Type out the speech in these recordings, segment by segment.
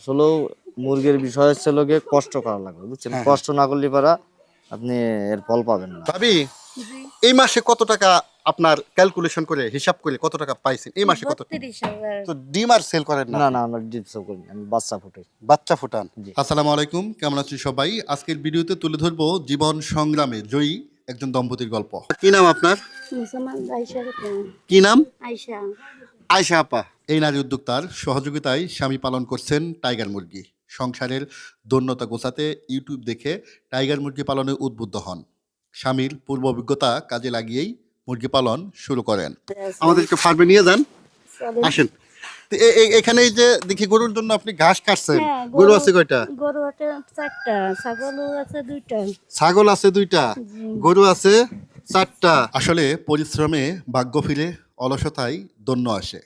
আসলেও মুরগির বিষয় হচ্ছে লোকে কষ্ট করা লাগবে বুঝছেন? হ্যাঁ, কষ্ট না করলে পারা আপনি এর ফল পাবেন না। ভাবি এই মাসে কত টাকা আপনার ক্যালকুলেশন করে হিসাব করে কত টাকা পাইছেন? এই মাসে কত তো ডিম আর সেল করেন না? না না আমরা ডিপসও করি আমি বাচ্চা ফুটে বাচ্চা ফুটান? জি। আসসালামু আলাইকুম কেমন আছেন সবাই? আজকের ভিডিওতে তুলে ধরবো জীবন সংগ্রামে জয়ী একজন দম্পতির গল্প। কি নাম আপনার? কি নাম? আইসা আয়শা আপা। এই নারী উদ্যোক্তার সহযোগিতায় স্বামী পালন করছেন টাইগার মুরগি। সংসারের দন্যতা গোছাতে ইউটিউব দেখে টাইগার মুরগি পালনে উদ্বুদ্ধ হন। স্বামীর পূর্ব অভিজ্ঞতা কাজে লাগিয়েই মুরগি পালন শুরু করেন। আমাদেরকে ফার্মে নিয়ে যান। আসেন। এখানে যে দেখি গরুর জন্য আপনি ঘাস কাটছেন। হ্যাঁ, গরু আছে কয়টা? গরু আছে চারটা ছাগলও আছে দুইটা। ছাগল আছে দুইটা গরু আছে চারটা। আসলে পরিশ্রমে ভাগ্য ফিরে অলসতায় দন্য আসে।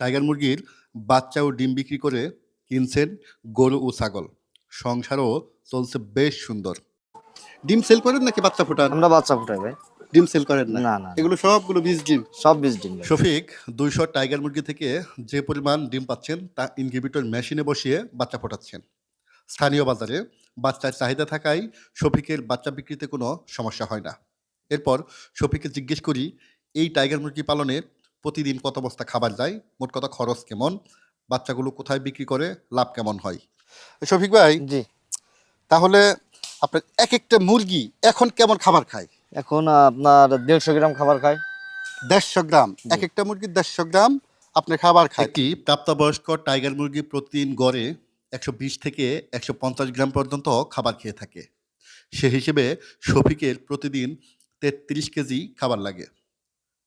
টাইগার মুরগির বাচ্চা ও ডিম বিক্রি করে কিনছেন গরু ও ছাগল। সংসারও চলছে বেশ সুন্দর। ডিম সেল করেন নাকি বাচ্চা ফুটান? আমরা বাচ্চা ফুটাই ভাই। ডিম সেল করেন না? না এগুলো সবগুলো বীজ ডিম? সব বীজ ডিম। শফিক দুইশো টাইগার মুরগি থেকে যে পরিমাণ ডিম পাচ্ছেন তা ইনকিউবেটর মেশিনে বসিয়ে বাচ্চা ফোটাচ্ছেন। স্থানীয় বাজারে বাচ্চার চাহিদা থাকায় শফিকের বাচ্চা বিক্রিতে কোনো সমস্যা হয় না। এরপর শফিককে জিজ্ঞেস করি এই টাইগার মুরগি পালনে প্রতিদিন কত বস্তা খাবার যায়? মোট কথা খরচ কেমন? বাচ্চাগুলো কোথায় বিক্রি করে? লাভ কেমন হয়? শফিক ভাই জি। তাহলে আপনার এক একটা মুরগি এখন কেমন খাবার খায়? এখন আপনার দেড়শো গ্রাম খাবার খায়। দেড়শো গ্রাম? এক একটা মুরগি দেড়শো গ্রাম আপনার খাবার খায়। একটি প্রাপ্তবয়স্ক টাইগার মুরগি প্রতিদিন গড়ে একশো বিশ থেকে একশো পঞ্চাশ গ্রাম পর্যন্ত খাবার খেয়ে থাকে। সে হিসেবে শফিকের প্রতিদিন তেত্রিশ কেজি খাবার লাগে।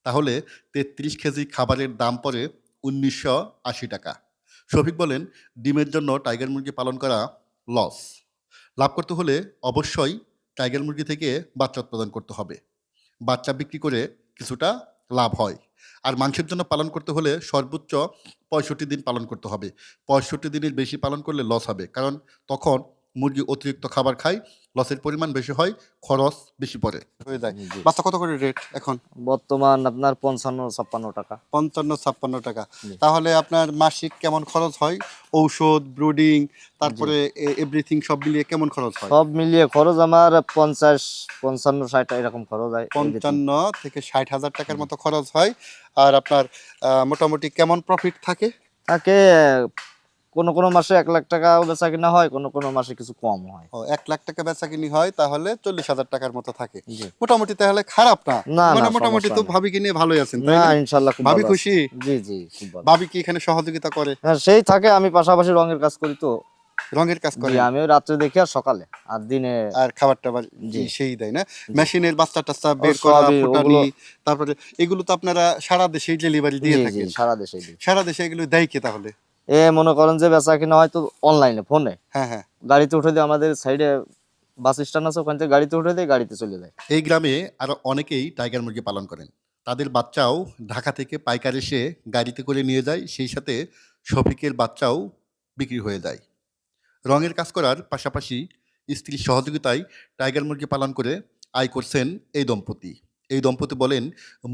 তাহলে তেত্রিশ কেজি খাবারের দাম পড়ে উনিশশো আশি টাকা। শফিক বলেন, ডিমের জন্য টাইগার মুরগি পালন করা লস লাভ করতে হলে অবশ্যই টাইগার মুরগি থেকে বাচ্চা উৎপাদন করতে হবে। বাচ্চা বিক্রি করে কিছুটা লাভ হয়। আর মাংসের জন্য পালন করতে হলে সর্বোচ্চ পঁয়ষট্টি দিন পালন করতে হবে। পঁয়ষট্টি দিনের বেশি পালন করলে লস হবে। কারণ তখন মুরগি অতিরিক্ত খাবার খায় লসের পরিমাণ বেশি হয় খরচ বেশি পড়ে। হয়ে যায়। বাচ্চা কত করে রেট এখন? বর্তমান আপনার পঞ্চান্ন ছাপ্পান্ন টাকা। পঞ্চান্ন ছাপ্পান্ন টাকা। তাহলে আপনার মাসিক কেমন খরচ হয়? ঔষধ ব্রুডিং তারপরে এভরিথিং সব মিলিয়ে কেমন খরচ হয়? সব মিলিয়ে খরচ আমার পঞ্চাশ পঞ্চান্ন ষাট এরকম খরচ হয় পঞ্চান্ন থেকে ষাট হাজার টাকার মতো খরচ হয়। আর আপনার মোটামুটি কেমন প্রফিট থাকে? তাকে কোনো কোনো মাসে এক লাখ টাকা বেচা কিনা হয় কোনো কোনো মাসে কিছু কম হয়। ও এক লাখ টাকা বেচা কিনি হয় তাহলে চল্লিশ হাজার টাকার মতো থাকে। মোটামুটি তাহলে খারাপ না। না, মানে মোটামুটি তো ভাবি কিনে ভালোই আছেন না? ইনশাল্লাহ ভাবি খুশি? জি জি ভাবি কি এখানে সহযোগিতা করে? হ্যাঁ সেই থাকে আমি পাশাপাশি রঙের কাজ করি তো। রঙের কাজ করে? জি আমিও রাত্রে দেখি আর সকালে। আর দিনে আর খাবার টাবার। সেই দেয় না? মেশিনের বাচ্চা টাচ্চা বের করা ফুটানি তারপরে এগুলো তো আপনারা সারা দেশে ডেলিভারি দিয়ে থাকেন। সারা দেশে সারা দেশে এগুলো দেয় কে তাহলে? এ মনে করেন যে বেচা কিনা হয়তো অনলাইনে ফোনে হ্যাঁ হ্যাঁ। গাড়িতে উঠে দিয়ে আমাদের সাইডে বাস স্ট্যান্ড আছে ওখান থেকে গাড়িতে উঠে দিয়ে গাড়িতে চলে যায়। এই গ্রামে আরও অনেকেই টাইগার মুরগি পালন করেন। তাদের বাচ্চাও ঢাকা থেকে পাইকার এসে গাড়িতে করে নিয়ে যায় সেই সাথে শফিকের বাচ্চাও বিক্রি হয়ে যায়। রঙের কাজ করার পাশাপাশি স্ত্রীর সহযোগিতায় টাইগার মুরগি পালন করে আয় করছেন এই দম্পতি। এই দম্পতি বলেন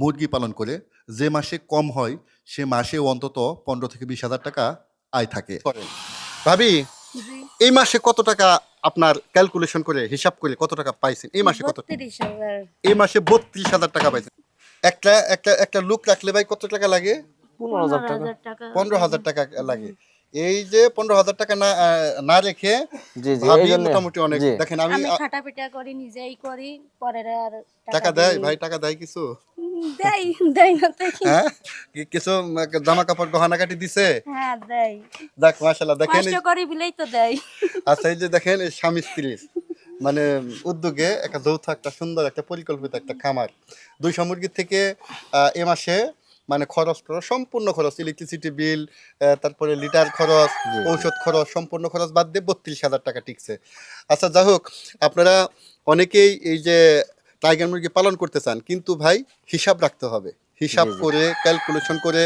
মুরগি পালন করে যে মাসে কম হয় সে মাসে অন্তত পনেরো থেকে বিশ হাজার টাকা আয় থাকে। ভাবি এই মাসে কত টাকা আপনার ক্যালকুলেশন করে হিসাব করে কত টাকা পাইছেন? এই মাসে কত এই মাসে বত্রিশ হাজার টাকা পাইছেন। একটা একটা একটা লুক রাখলে ভাই কত টাকা লাগে? পনেরো হাজার টাকা। টাকা। পনেরো হাজার টাকা লাগে। এই যে পনেরো হাজার টাকা না না রেখে ভাবি মোটামুটি অনেক। দেখেন আমি আমি আ, খাটা পিটা করি নিজেই করি পরের আর টাকা দেয়? ভাই টাকা দেয় কিছু? দেয় দেয় না তো কি? হ্যাঁ? কিছু জামা কাপড় গহনা কাটি দিছে? হ্যাঁ দেয় দেখ মাশাল্লাহ দেখেন কষ্ট করি বিলেই তো দেয় আচ্ছা এই যে দেখেন স্বামী স্ত্রীর মানে উদ্যোগে একটা যৌথ একটা সুন্দর একটা পরিকল্পিত একটা খামার। দুই মুরগির থেকে এ মাসে মানে খরচ খরচ সম্পূর্ণ খরচ ইলেকট্রিসিটি বিল তারপরে লিটার খরচ ঔষধ খরচ সম্পূর্ণ খরচ বাদ দিয়ে বত্রিশ হাজার টাকা টিকছে। আচ্ছা যাই হোক আপনারা অনেকেই এই যে টাইগার মুরগি পালন করতে চান কিন্তু ভাই হিসাব রাখতে হবে। হিসাব। করে ক্যালকুলেশন করে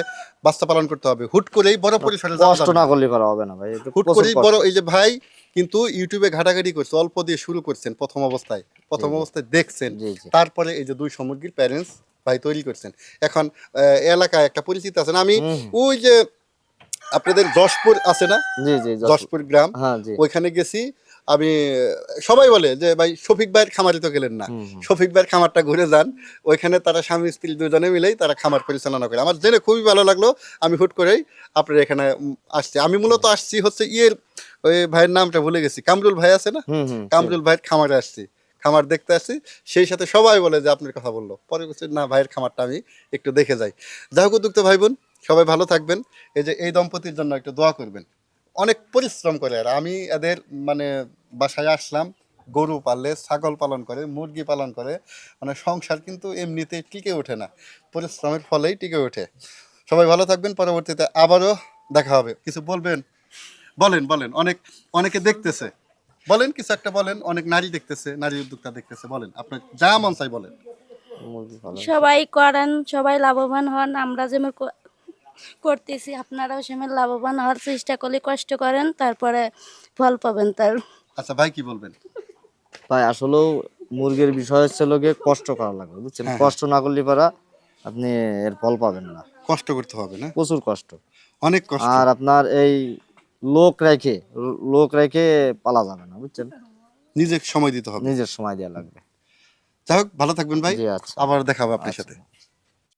বাচ্চা পালন করতে হবে। হুট করেই বড় পরিসরে কষ্ট না। করলে করা হবে না ভাই হুট করেই বড় এই যে ভাই কিন্তু ইউটিউবে ঘাটাঘাটি করছে অল্প দিয়ে শুরু করছেন প্রথম অবস্থায়। প্রথম। অবস্থায় দেখছেন। তারপরে এই যে দুই সমুদ্রের প্যারেন্টস ভাই তৈরি করছেন। এখন এলাকায় একটা পরিচিত আছেন। আমি ওই যে আপনাদের যশপুর আছে না? যশপুর। গ্রাম। হ্যাঁ ওইখানে গেছি। আমি সবাই বলে যে ভাই শফিক ভাইয়ের খামারে তো গেলেন না। শফিক ভাইয়ের খামারটা ঘুরে যান। ওইখানে তারা স্বামী স্ত্রী দুজনে মিলেই তারা খামার পরিচালনা করে। আমার জেনে খুবই ভালো লাগল। আমি হুট করেই আপনার এখানে আসছি। আমি মূলত আসছি হচ্ছে ইয়ের ওই ভাইয়ের নামটা ভুলে গেছি। কামরুল ভাই আছে না? কামরুল ভাইয়ের খামারে আসছি। খামার দেখতে আসছি। সেই সাথে সবাই বলে যে, আপনার কথা বলল। পরে বলছে, না, ভাইয়ের খামারটা আমি একটু দেখে যাই। যাই হোক ভাই বোন সবাই ভালো থাকবেন। এই যে, এই দম্পতির জন্য একটু দোয়া করবেন। অনেক পরিশ্রম করে আর আমি এদের মানে বাসায় আসলাম, গরু পাললে, ছাগল পালন করে, মুরগি পালন করে মানে সংসার কিন্তু এমনিতে টিকে ওঠে না। পরিশ্রমের ফলেই টিকে ওঠে। সবাই ভালো থাকবেন। পরবর্তীতে আবারও দেখা হবে। কিছু বলবেন? বলেন বলেন। অনেক, অনেকে দেখতেছে। বলেন কিছু একটা বলেন অনেক নারী দেখতেছে নারী উদ্যোক্তা দেখতেছে বলেন আপনার যা মন চাই বলেন। সবাই করেন সবাই লাভবান হন আমরা যেমন করতেছি আপনারাও সেমন লাভবান হওয়ার চেষ্টা করলে কষ্ট করেন তারপরে ফল পাবেন তার। আচ্ছা ভাই কি বলবেন? ভাই আসলেও মুরগির বিষয় হচ্ছে লোকে কষ্ট করা লাগবে বুঝছেন? হ্যাঁ, কষ্ট না করলে পারা আপনি এর ফল পাবেন না। কষ্ট করতে হবে না? প্রচুর কষ্ট। অনেক কষ্ট। আর আপনার এই লোক রেখে লোক রেখে পালা যাবে না বুঝছেন? নিজের সময় দিতে হবে। নিজের সময় দেওয়া লাগবে। যাই হোক ভালো থাকবেন ভাই। আচ্ছা। আবার দেখা হবে আপনার আচ্ছা। সাথে।